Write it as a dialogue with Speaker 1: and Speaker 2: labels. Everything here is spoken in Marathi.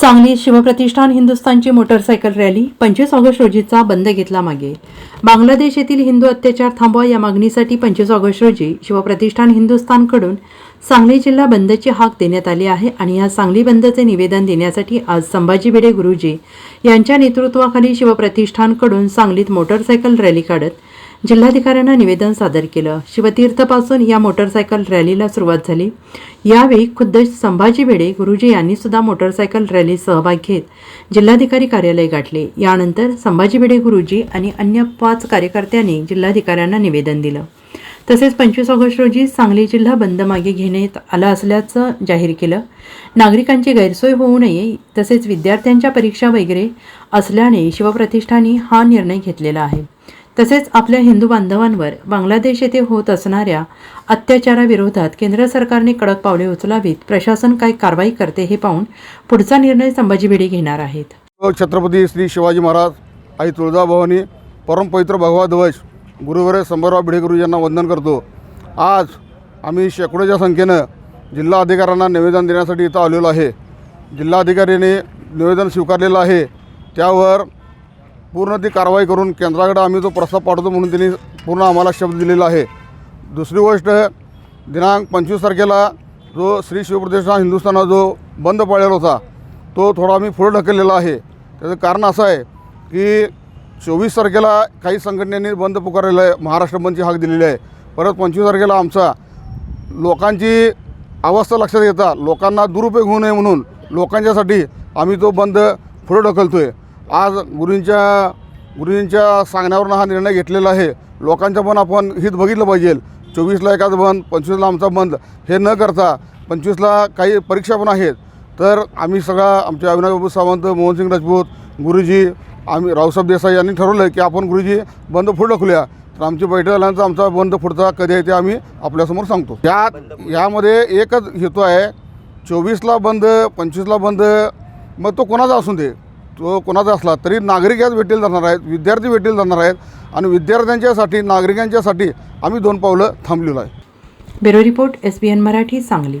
Speaker 1: सांगली शिवप्रतिष्ठान हिंदुस्थानची मोटरसायकल रॅली पंचवीस ऑगस्ट रोजीचा बंद घेतला मागे. बांगलादेश येथील हिंदू अत्याचार थांबवा या मागणीसाठी पंचवीस ऑगस्ट रोजी शिवप्रतिष्ठान हिंदुस्थानकडून सांगली जिल्हा बंदची हाक देण्यात आली आहे आणि या सांगली बंदचे निवेदन देण्यासाठी आज संभाजी भिडे गुरुजी यांच्या नेतृत्वाखाली शिवप्रतिष्ठानकडून सांगलीत मोटरसायकल रॅली काढत जिल्हाधिकाऱ्यांना निवेदन सादर केलं. शिवतीर्थपासून या मोटरसायकल रॅलीला सुरुवात झाली. यावेळी खुद्द संभाजी भिडे गुरुजी यांनी सुद्धा मोटरसायकल रॅलीत सहभाग घेत जिल्हाधिकारी कार्यालय गाठले. यानंतर संभाजी भिडे गुरुजी आणि अन्य पाच कार्यकर्त्यांनी जिल्हाधिकाऱ्यांना निवेदन दिलं. तसेच पंचवीस ऑगस्ट रोजी सांगली जिल्हा बंद मागे घेण्यात आला असल्याचं जाहीर केलं. नागरिकांची गैरसोय होऊ नये तसेच विद्यार्थ्यांच्या परीक्षा वगैरे असल्याने शिवप्रतिष्ठानी हा निर्णय घेतलेला आहे. तसेच आपल्या हिंदू बांधवांवर बांगलादेश येथे होत असणाऱ्या अत्याचाराविरोधात केंद्र सरकारने कडक पावले उचलावीत. प्रशासन काय कारवाई करते हे पाहून पुढचा निर्णय संभाजी भिडे घेणार आहेत.
Speaker 2: छत्रपती श्री शिवाजी महाराज आई तुळजाभवानी परमपवित्र भगवा ध्वज गुरुवर शंभरराव भिडेगुरु यांना वंदन करतो. आज आम्ही शेकडोच्या संख्येनं जिल्हा अधिकाऱ्यांना निवेदन देण्यासाठी इथं आलेलो आहे. जिल्हाधिकाऱ्याने निवेदन स्वीकारलेलं आहे. त्यावर पूर्ण ती कारवाई करून केंद्राकडे आम्ही जो प्रस्ताव पाठवतो म्हणून त्यांनी पूर्ण आम्हाला शब्द दिलेला आहे. दुसरी गोष्ट दिनांक पंचवीस तारखेला जो श्री शिवप्रतिष्ठान हिंदुस्थानात जो बंद पाळलेला होता तो थोडा आम्ही पुढे ढकललेला आहे. त्याचं कारण असं आहे की चोवीस तारखेला काही संघटनेने बंद पुकारलेलं आहे महाराष्ट्र बंदची हाक दिलेली आहे. परत पंचवीस तारखेला आमचा लोकांची अवस्था लक्षात घेता लोकांना दुरुपयोग होऊ नये म्हणून लोकांच्यासाठी आम्ही तो बंद पुढे ढकलतो आहे आज गुरुंच्या गुरुजींच्या सांगण्यावरून हा निर्णय घेतलेला आहे. लोकांचं पण आपण हित बघितलं पाहिजे. चोवीसला एकाच बंद पंचवीसला आमचा बंद. हे न करता पंचवीसला काही परीक्षा पण आहेत. तर आम्ही सगळा आमचे अविनाश बाबू सावंत मोहनसिंग राजपूत गुरुजी आम्ही रावसाहेब देसाई यांनी ठरवलं की आपण गुरुजी बंद पुढे ढकलूया. तर आमची बैठक झाल्यानंतर आमचा बंद पुढचा कधी आहे ते आम्ही आपल्यासमोर सांगतो. यात यामध्ये एकच हेतू आहे. चोवीसला बंद पंचवीसला बंद. मग तो कोणाचा असू दे? तो कोणाचा असला तरी नागरिक याच भेटीला जाणार आहेत विद्यार्थी भेटीला जाणार आहेत आणि विद्यार्थ्यांच्यासाठी नागरिकांच्यासाठी आम्ही दोन पावलं थांबलेलो आहे.
Speaker 1: Bureau report S B N Marathi Sangli.